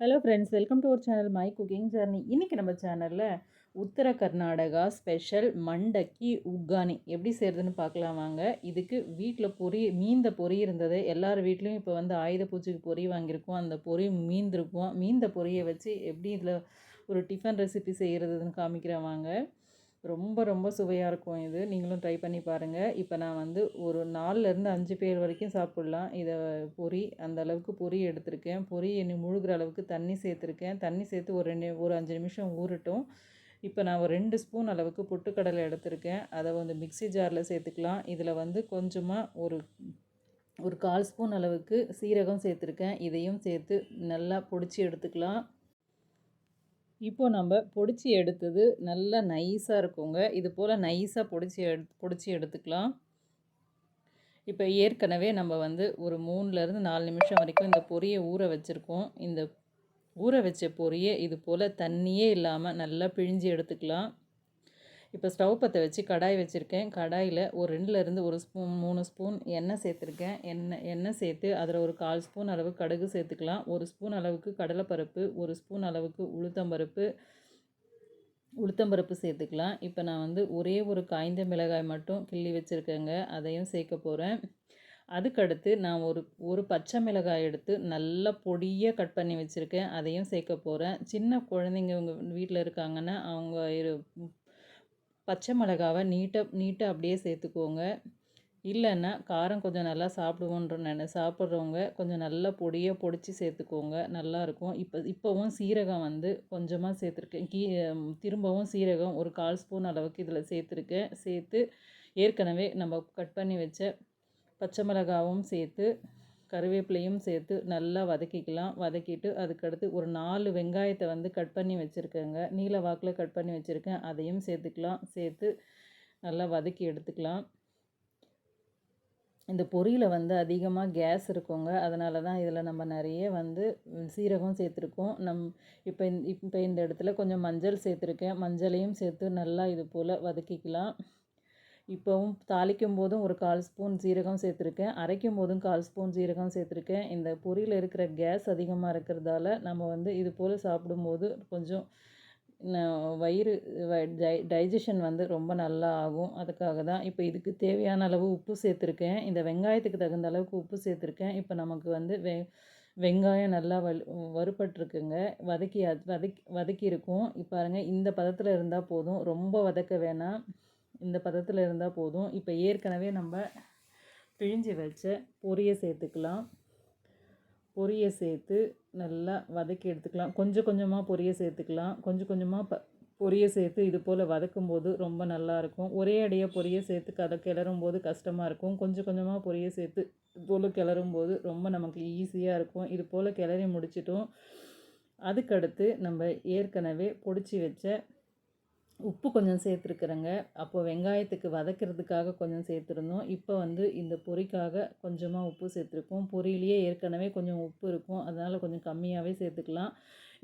Hello friends welcome to our channel my cooking journey இன்றைக்கி நம்ம சேனலில் உத்தர கர்நாடகா ஸ்பெஷல் மண்டக்கி உக்கானி எப்படி செய்கிறதுன்னு பார்க்கலாம் வாங்க. இதுக்கு வீட்டில் பொரி மீந்த பொரி இருந்தது. எல்லார் வீட்லேயும் இப்போ வந்து ஆயுத பூஜைக்கு பொரி வாங்கியிருக்கோம். அந்த பொறி மீந்திருக்கும். மீந்த பொரியை வச்சு எப்படி இதில் ஒரு டிஃபன் ரெசிபி செய்கிறதுன்னு காமிக்கிறேன் வாங்க. ரொம்ப ரொம்ப சுவையாக இருக்கும் இது. நீங்களும் ட்ரை பண்ணி பாருங்கள் இப்போ நான் வந்து ஒரு நாலுலேருந்து அஞ்சு பேர் வரைக்கும் சாப்பிட்லாம். இதை பொரி அந்த அளவுக்கு பொரி எடுத்திருக்கேன். பொரி என்னை முழுகிற அளவுக்கு தண்ணி சேர்த்துருக்கேன். தண்ணி சேர்த்து ஒரு ரெண்டு ஒரு அஞ்சு நிமிஷம் ஊறட்டும். இப்போ நான் ஒரு ரெண்டு ஸ்பூன் அளவுக்கு பொட்டுக்கடலை எடுத்திருக்கேன். அதை வந்து மிக்சி ஜாரில் சேர்த்துக்கலாம். இதில் வந்து கொஞ்சமாக ஒரு ஒரு கால் ஸ்பூன் அளவுக்கு சீரகம் சேர்த்துருக்கேன். இதையும் சேர்த்து நல்லா பொடிச்சு எடுத்துக்கலாம். இப்போ நம்ம பொடிச்சு எடுத்தது நல்லா நைஸாக இருக்குங்க. இது போல் நைஸாக பொடிச்சு எடு பொடிச்சு எடுத்துக்கலாம். இப்போ ஏற்கனவே நம்ம வந்து ஒரு மூணுலேருந்து நாலு நிமிஷம் வரைக்கும் இந்த பொரியை ஊற வச்சுருக்கோம். இந்த ஊற வச்ச பொரியை இது போல் தண்ணியே இல்லாமல் நல்லா பிழிஞ்சு எடுத்துக்கலாம். இப்போ ஸ்டவ் பற்ற வச்சு கடாய் வச்சுருக்கேன். கடாயில் ஒரு ரெண்டுலேருந்து ஒரு ஸ்பூன் மூணு ஸ்பூன் எண்ணெய் சேர்த்துருக்கேன். எண்ணெய் எண்ணெய் சேர்த்து அதில் ஒரு கால் ஸ்பூன் அளவு கடுகு சேர்த்துக்கலாம். ஒரு ஸ்பூன் அளவுக்கு கடலைப்பருப்பு ஒரு ஸ்பூன் அளவுக்கு உளுத்தம்பருப்பு உளுத்தம்பருப்பு சேர்த்துக்கலாம். இப்போ நான் வந்து ஒரே ஒரு காய்ந்த மிளகாய் மட்டும் கிள்ளி வச்சுருக்கேங்க. அதையும் சேர்க்க போகிறேன். அதுக்கடுத்து நான் ஒரு ஒரு பச்சை மிளகாய் எடுத்து நல்லா பொடியாக கட் பண்ணி வச்சுருக்கேன். அதையும் சேர்க்க போகிறேன். சின்ன குழந்தைங்க உங்கள் வீட்டில் இருக்காங்கன்னா அவங்க பச்சை மிளகாவை நீட்டாக நீட்டாக அப்படியே சேர்த்துக்கோங்க. இல்லைன்னா காரம் கொஞ்சம் நல்லா சாப்பிடுவோன்ற நினை சாப்பிட்றவங்க கொஞ்சம் நல்லா பொடியாக பொடிச்சு சேர்த்துக்கோங்க. நல்லாயிருக்கும் இப்போ இப்போவும் சீரகம் வந்து கொஞ்சமாக சேர்த்துருக்கேன். கீ திரும்பவும் சீரகம் ஒரு கால் ஸ்பூன் அளவுக்கு இதில் சேர்த்துருக்கேன். சேர்த்து ஏற்கனவே நம்ம கட் பண்ணி வச்ச பச்சை மிளகாவும் சேர்த்து கருவேப்பிலையும் சேர்த்து நல்லா வதக்கிக்கலாம். வதக்கிட்டு அதுக்கடுத்து ஒரு நாலு வெங்காயத்தை வந்து கட் பண்ணி வச்சுருக்கேங்க. நீல வாக்கில் கட் பண்ணி வச்சுருக்கேன். அதையும் சேர்த்துக்கலாம். சேர்த்து நல்லா வதக்கி எடுத்துக்கலாம். இந்த பொரியில் வந்து அதிகமாக கேஸ் இருக்குங்க. அதனால தான் இதில் நம்ம நிறைய வந்து சீரகம் சேர்த்துருக்கோம். நம் இப்போ இப்போ இந்த இடத்துல கொஞ்சம் மஞ்சள் சேர்த்துருக்கேன். மஞ்சளையும் சேர்த்து நல்லா இது போல் வதக்கிக்கலாம். இப்போவும் தாளிக்கும் போதும் ஒரு கால் ஸ்பூன் ஜீரகம் சேர்த்துருக்கேன். அரைக்கும் போதும் கால் ஸ்பூன் ஜீரகம் சேர்த்துருக்கேன். இந்த பொரியில் இருக்கிற கேஸ் அதிகமாக இருக்கிறதால நம்ம வந்து இது போல் சாப்பிடும்போது கொஞ்சம் வயிறு டை டைஜஷன் வந்து ரொம்ப நல்லா ஆகும். அதுக்காக தான் இப்போ இதுக்கு தேவையான அளவு உப்பு சேர்த்துருக்கேன். இந்த வெங்காயத்துக்கு தகுந்த அளவுக்கு உப்பு சேர்த்துருக்கேன். இப்போ நமக்கு வந்து வெ வெங்காயம் நல்லா வல் வறுபட்டுருக்குங்க. வதக்கி வதக்கி வதக்கி இருக்கும் இப்போ பாருங்கள் இந்த பதத்தில் இருந்தால் போதும். ரொம்ப வதக்க வேணாம். இந்த பதத்தில் இருந்தால் போதும். இப்போ ஏற்கனவே நம்ம பிழிஞ்சு வச்ச பொரியை சேர்த்துக்கலாம். பொரியை சேர்த்து நல்லா வதக்கி எடுத்துக்கலாம். கொஞ்சம் கொஞ்சமாக பொரியை சேர்த்துக்கலாம். கொஞ்சம் கொஞ்சமாக ப பொரியை சேர்த்து இது போல் வதக்கும்போது ரொம்ப நல்லாயிருக்கும் ஒரே அடியாக பொரியை சேர்த்து கதை கிளறும் போது கஷ்டமாக இருக்கும் கொஞ்சம் கொஞ்சமாக பொரியை சேர்த்து இது போல் கிளறும் போது ரொம்ப நமக்கு ஈஸியாக இருக்கும். இது போல் கிளறி முடிச்சிட்டோம். அதுக்கடுத்து நம்ம ஏற்கனவே பொடிச்சு வச்ச உப்பு கொஞ்சம் சேர்த்துருக்குறேங்க. அப்போது வெங்காயத்துக்கு வதக்கிறதுக்காக கொஞ்சம் சேர்த்துருந்தோம். இப்போ வந்து இந்த பொரிக்காக கொஞ்சமாக உப்பு சேர்த்துருக்கோம். பொரியிலேயே ஏற்கனவே கொஞ்சம் உப்பு இருக்கும். அதனால் கொஞ்சம் கம்மியாகவே சேர்த்துக்கலாம்.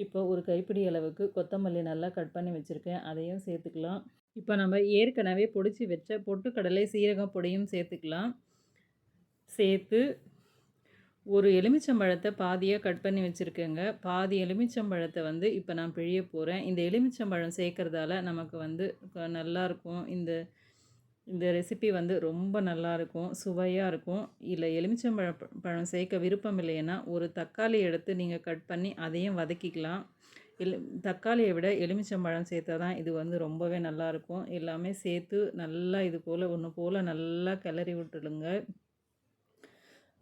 இப்போ ஒரு கைப்பிடி அளவுக்கு கொத்தமல்லி நல்லா கட் பண்ணி வச்சுருக்கேன். அதையும் சேர்த்துக்கலாம். இப்போ நம்ம ஏற்கனவே பொடிச்சு வச்ச பொட்டுக்கடலை சீரகம் பொடியும் சேர்த்துக்கலாம். சேர்த்து ஒரு எலுமிச்சம்பழத்தை பாதியாக கட் பண்ணி வச்சுருக்கேங்க. பாதி எலுமிச்சம்பழத்தை வந்து இப்போ நான் பிழிய போகிறேன் இந்த எலுமிச்சம்பழம் சேர்க்குறதால நமக்கு வந்து நல்லாயிருக்கும் இந்த இந்த ரெசிபி வந்து ரொம்ப நல்லாயிருக்கும் சுவையாக இருக்கும். இல்லை எலுமிச்சம்பழ பழம் சேர்க்க விருப்பம் இல்லைன்னா ஒரு தக்காளி எடுத்து நீங்கள் கட் பண்ணி அதையும் வதக்கிக்கலாம். எலு தக்காளியை விட எலுமிச்சம்பழம் சேர்த்தா தான் இது வந்து ரொம்பவே நல்லாயிருக்கும் எல்லாமே சேர்த்து நல்லா இது போல் ஒன்று போல் நல்லா கிளறி விட்டுடுங்க.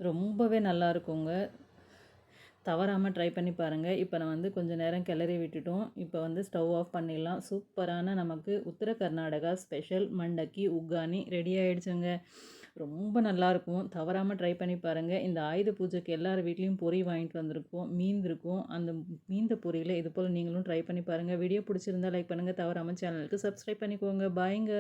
ரொம்பவே நல்லா இருக்குங்க தவறாமல் ட்ரை பண்ணி பாருங்கள் இப்போ நான் வந்து கொஞ்சம் நேரம் கிளறி விட்டுட்டோம். இப்போ வந்து ஸ்டவ் ஆஃப் பண்ணிடலாம். சூப்பரான நமக்கு உத்தர கர்நாடகா ஸ்பெஷல் மண்டக்கி உக்கானி ரெடி ஆகிடுச்சுங்க ரொம்ப நல்லாயிருக்கும். தவறாமல் ட்ரை பண்ணி பாருங்கள் இந்த ஆயுத பூஜைக்கு எல்லார் வீட்லேயும் பொறி வாங்கிட்டு வந்திருக்கோம். மீந்திருக்கும் அந்த மீந்த பொரியில் இது போல் நீங்களும் ட்ரை பண்ணி பாருங்கள் வீடியோ பிடிச்சிருந்தா லைக் பண்ணுங்கள் தவறாமல் சேனலுக்கு சப்ஸ்கிரைப் பண்ணிக்கோங்க. பாய்ங்க